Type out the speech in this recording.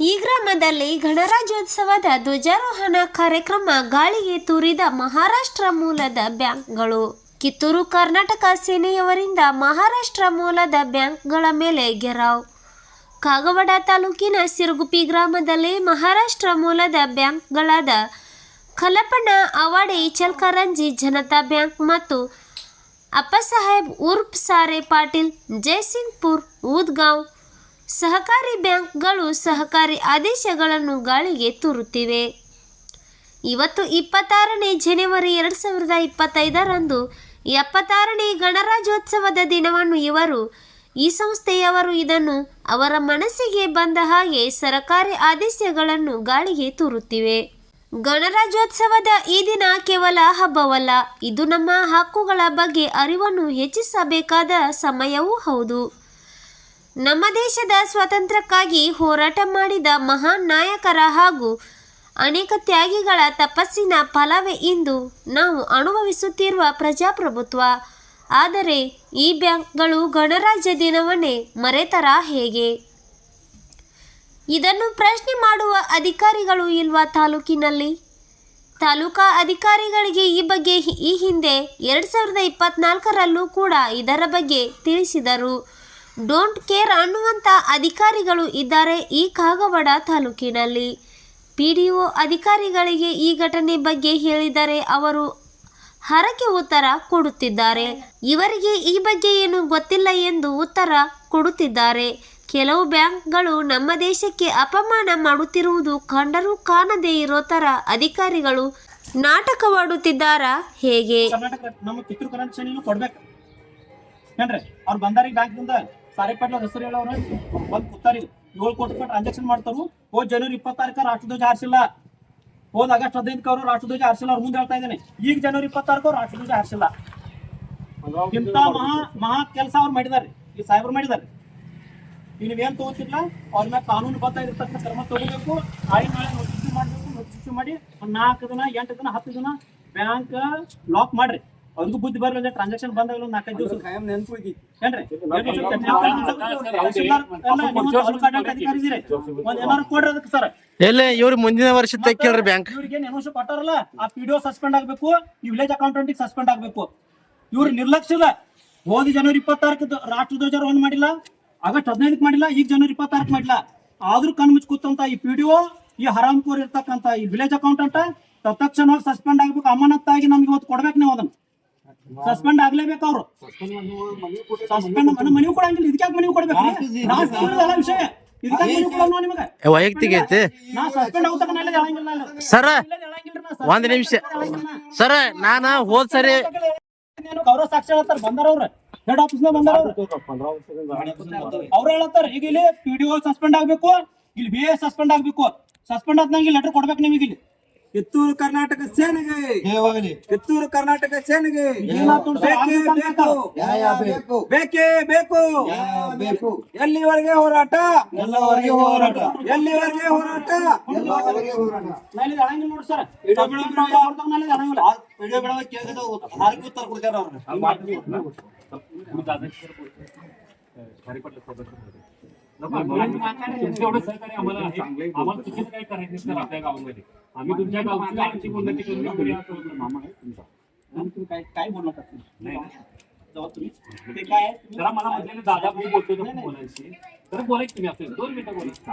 ಈ ಗ್ರಾಮದಲ್ಲಿ ಗಣರಾಜ್ಯೋತ್ಸವದ ಧ್ವಜಾರೋಹಣ ಕಾರ್ಯಕ್ರಮ ಗಾಳಿಗೆ ತೂರಿದ ಮಹಾರಾಷ್ಟ್ರ ಮೂಲದ ಬ್ಯಾಂಕ್ಗಳು. ಕಿತ್ತೂರು ಕರ್ನಾಟಕ ಸೇನೆಯವರಿಂದ ಮಹಾರಾಷ್ಟ್ರ ಮೂಲದ ಬ್ಯಾಂಕ್ಗಳ ಮೇಲೆ ಗೆರಾವ್. ಕಾಗವಾಡ ತಾಲೂಕಿನ ಸಿರುಗುಪಿ ಗ್ರಾಮದಲ್ಲಿ ಮಹಾರಾಷ್ಟ್ರ ಮೂಲದ ಬ್ಯಾಂಕ್ಗಳಾದ ಕಲಪಣ ಅವಾಡೆ ಇಚಲ್ಕರಂಜಿ ಜನತಾ ಬ್ಯಾಂಕ್ ಮತ್ತು ಅಪ್ಪಸಾಹೇಬ್, ಉರ್ಫ್ ಸಾರೆ ಪಾಟೀಲ್ ಜಯಸಿಂಗ್ಪುರ್ ಊದ್ಗಾಂವ್ ಸಹಕಾರಿ ಬ್ಯಾಂಕ್ಗಳು ಸಹಕಾರಿ ಆದೇಶಗಳನ್ನು ಗಾಳಿಗೆ ತೂರುತ್ತಿವೆ. ಇವತ್ತು ಇಪ್ಪತ್ತಾರನೇ ಜನವರಿ ಎರಡು ಸಾವಿರದ ಇಪ್ಪತ್ತೈದರಂದು ಎಪ್ಪತ್ತಾರನೇ ಗಣರಾಜ್ಯೋತ್ಸವದ ದಿನವನ್ನು ಇವರು, ಈ ಸಂಸ್ಥೆಯವರು ಇದನ್ನು ಅವರ ಮನಸ್ಸಿಗೆ ಬಂದ ಹಾಗೆ ಸರಕಾರಿ ಆದೇಶಗಳನ್ನು ಗಾಳಿಗೆ ತೂರುತ್ತಿವೆ. ಗಣರಾಜ್ಯೋತ್ಸವದ ಈ ದಿನ ಕೇವಲ ಹಬ್ಬವಲ್ಲ, ಇದು ನಮ್ಮ ಹಕ್ಕುಗಳ ಬಗ್ಗೆ ಅರಿವನ್ನು ಹೆಚ್ಚಿಸಬೇಕಾದ ಸಮಯವೂ ಹೌದು. ನಮ್ಮ ದೇಶದ ಸ್ವಾತಂತ್ರ್ಯಕ್ಕಾಗಿ ಹೋರಾಟ ಮಾಡಿದ ಮಹಾನ್ ನಾಯಕರ ಹಾಗೂ ಅನೇಕ ತ್ಯಾಗಿಗಳ ತಪಸ್ಸಿನ ಫಲವೇ ಇಂದು ನಾವು ಅನುಭವಿಸುತ್ತಿರುವ ಪ್ರಜಾಪ್ರಭುತ್ವ. ಆದರೆ ಈ ಬ್ಯಾಂಕ್ಗಳು ಗಣರಾಜ್ಯ ದಿನವನ್ನೇ ಮರೆತರ ಹೇಗೆ? ಇದನ್ನು ಪ್ರಶ್ನೆ ಮಾಡುವ ಅಧಿಕಾರಿಗಳು ಇಲ್ವಾ ತಾಲೂಕಿನಲ್ಲಿ? ತಾಲೂಕಾ ಅಧಿಕಾರಿಗಳಿಗೆ ಈ ಬಗ್ಗೆ ಈ ಹಿಂದೆ ಎರಡು ಸಾವಿರದ ಇಪ್ಪತ್ನಾಲ್ಕರಲ್ಲೂ ಕೂಡ ಇದರ ಬಗ್ಗೆ ತಿಳಿಸಿದರು. ಡೋಂಟ್ ಕೇರ್ ಅನ್ನುವಂಥ ಅಧಿಕಾರಿಗಳು ಇದ್ದಾರೆ ಈ ಕಾಗವಾಡ ತಾಲೂಕಿನಲ್ಲಿ. ಪಿ ಡಿ ಒ ಅಧಿಕಾರಿಗಳಿಗೆ ಈ ಘಟನೆ ಬಗ್ಗೆ ಹೇಳಿದರೆ ಅವರು ಹರಕೆ ಉತ್ತರ ಕೊಡುತ್ತಿದ್ದಾರೆ. ಇವರಿಗೆ ಈ ಬಗ್ಗೆ ಏನು ಗೊತ್ತಿಲ್ಲ ಎಂದು ಉತ್ತರ ಕೊಡುತ್ತಿದ್ದಾರೆ. ಕೆಲವು ಬ್ಯಾಂಕ್ಗಳು ನಮ್ಮ ದೇಶಕ್ಕೆ ಅಪಮಾನ ಮಾಡುತ್ತಿರುವುದು ಕಂಡರೂ ಕಾಣದೇ ಇರೋ ತರ ಅಧಿಕಾರಿಗಳು ನಾಟಕವಾಡುತ್ತಿದ್ದಾರಾ ಹೇಗೆ? ಕರ್ನಾಟಕ ನಮ್ಮ ಕಿತ್ತೂರು ಕರ್ನಾಟಕ ಕೊಡ್ಬೇಕು. ಏನ್ರಿ? ಅವ್ರು ಬಂದಾರಿ ಬ್ಯಾಂಕ್ನಿಂದ ಸಾರಿ ಪಾಟ್ಲ ಹೆಸರು ಹೇಳೋರು ಒಂದು ಕೂತಾರಿ. ಏಳು ಕೋಟಿ ರೂಪಾಯಿ ಟ್ರಾನ್ಸಾಕ್ಷನ್ ಮಾಡ್ತಾರು. ಹೋದ್ ಜನವರಿ ಇಪ್ಪತ್ತಾರಕ್ಕೆ ರಾಷ್ಟ್ರಧ್ವಜ ಹಾರಿಸಿಲ್ಲ. ಹೋದ ಆಗಸ್ಟ್ ಹದಿನೈದಕ್ಕೆ ಅವರು ರಾಷ್ಟ್ರಧ್ವಜ ಹಾರಿಸಿಲ್ಲ. ಅವ್ರು ಮುಂದೆ ಹೇಳ್ತಾ ಇದ್ದೇನೆ. ಈಗ ಜನವರಿ ಇಪ್ಪತ್ತಾರಕ್ಕೆ ರಾಷ್ಟ್ರಧ್ವಜ ಹಾರಿಸಿಲ್ಲ. ಇಂಥ ಮಹಾ ಮಹಾ ಕೆಲಸ ಅವ್ರು ಮಾಡಿದಾರೆ. ಈ ಸಾಹೇಬ್ರು ಮಾಡಿದ್ದಾರೆ ಈಗ ನೀವೇನ್ ತಗೋತಿಲ್ಲ ಅವ್ರ ಮೇಲೆ ಕಾನೂನು ಬದ್ಧ ಕ್ರಮ ತಗೋಬೇಕು. ನಾಳೆ ನಾಳೆ ನೋಟಿಸ್ ಮಾಡಬೇಕು. ನೋಟಿಸ್ ಮಾಡಿ ಒಂದು ನಾಲ್ಕು ದಿನ, ಎಂಟು ದಿನ, ಹತ್ತು ದಿನ ಬ್ಯಾಂಕ್ ಲಾಕ್ ಮಾಡ್ರಿ. ಅವ್ರಿಗೂ ಬುದ್ಧಿ ಬರಲಿಲ್ಲ ಟ್ರಾನ್ಸಾಕ್ಷನ್ ಬಂದಾಗಲೂ ಒಂದ್ ನಾಲ್ಕೈದು ದಿವಸ ಏನ್ರಿ. ಒಂದ್ ಏನಾರು ಕೊಡ್ರಿ ಅದಕ್ಕೆ ಸರ್ ಎಲ್ಲ ಇವ್ರು ಮುಂದಿನ ವರ್ಷ ತೆಕ್ಕೇಳ್ರಿ ಬ್ಯಾಂಕ್ ಇವ್ರಿಗೆ ನೆನೋಶ ಕೊಟ್ಟಾರಲ್ಲ ಆ ಪಿ ಡಿ ಒ ಸಸ್ಪೆಂಡ್ ಆಗ್ಬೇಕು ಈ ವಿಲೇಜ್ ಅಕೌಂಟೆಂಟ್ ಸಸ್ಪೆಂಡ್ ಆಗ್ಬೇಕು ಇವ್ರು ನಿರ್ಲಕ್ಷ್ಯ ಇಲ್ಲ ಹೋದ ಜನವರಿ ಇಪ್ಪತ್ತಾರಕ್ಕೆ ರಾಷ್ಟ್ರ ಧ್ವಜಾರೋಹಣ ಮಾಡಿಲ್ಲ ಆಗಸ್ಟ್ ಹದಿನೈದಕ್ಕೆ ಮಾಡಿಲ್ಲ ಈಗ ಜನವರಿ ಇಪ್ಪತ್ತಾರಕ್ಕೆ ಮಾಡಿಲ್ಲ ಆದ್ರೂ ಕಣ್ ಮುಚ್ಚಿ ಕೂತಂತ ಈ ಪಿ ಡಿ ಒ ಈ ಹರಾಮ್ಕೋರ್ ಇರ್ತಕ್ಕಂತ ಈ ವಿಲೇಜ್ ಅಕೌಂಟೆಂಟ್ ತತ್ಕ್ಷಣವಾಗಿ ಸಸ್ಪೆಂಡ್ ಆಗ್ಬೇಕು ಅಮಾನತ್ತಾಗಿ ನಮ್ಗೆ ಇವತ್ತು ಕೊಡ್ಬೇಕು ನೀವು ಅದನ್ನ ಸಸ್ಪೆಂಡ್ ಆಗ್ಲೇಬೇಕು ಅವ್ರು. ಸಸ್ಪೆಂಡ್ ಮನೆ ಮನೆಗೂ ಕೊಡಂಗಿಲ್ಲ. ಇದಕ್ಕೆ ಮನೆ ಕೊಡ್ಬೇಕು? ವಿಷಯ. ಇದಕ್ಕೆ ಮನೆಗೂ ಕೊಡೋಣ ನಿಮಗೆ? ವೈಯಕ್ತಿಕ ಐತಿ. ಸರ ಒಂದ್ ನಿಮಿಷ. ಸರ ನಾನ ಹೋದ್ ಸರಿ ಗೌರವ ಸಾಕ್ಷಿ ಹೇಳ್ತಾರ. ಬಂದಾರ ಅವ್ರ. ಹೆಡ್ ಆಫೀಸ್ನ ಬಂದಾರ ಅವ್ರ. ಹೇಳತ್ತಾರ. ಈಗ ಇಲ್ಲಿ ಪಿ ಡಿ ಒ ಸಸ್ಪೆಂಡ್ ಆಗ್ಬೇಕು. ಇಲ್ಲಿ ಬಿ ಎ ಸಸ್ಪೆಂಡ್ ಆಗ್ಬೇಕು. ಸಸ್ಪೆಂಡ್ ಆದ್ನಂಗಿಲ್ಲ ಲೆಟರ್ ಕೊಡ್ಬೇಕು ನಿಮಗೆ ಇಲ್ಲಿ. ಕಿತ್ತೂರು ಕರ್ನಾಟಕ ಸೇನೆಗೆ. ಕಿತ್ತೂರು ಕರ್ನಾಟಕ ಸೇನೆಗೆ? ಬೇಕೇ ಬೇಕು ಬೇಕೇ. ಬೇಕು. ಬೇಕು. ಎಲ್ಲಿವರೆಗೆ ಹೋರಾಟ? ಎಲ್ಲವರೆಗೆ ಹೋರಾಟ. ಎಲ್ಲಿವರೆಗೆ ಹೋರಾಟ? ಹೋರಾಟ. ನೋಡಿ ಸರ್. आम्ही तुमच्या गावची आमची उन्नती करून मामा काय बोलला नाही. ते काय जरा मला दादा भाऊ बोलतो तर बोलायचं. तुम्ही असेल दोन मिनिटं बोलायचं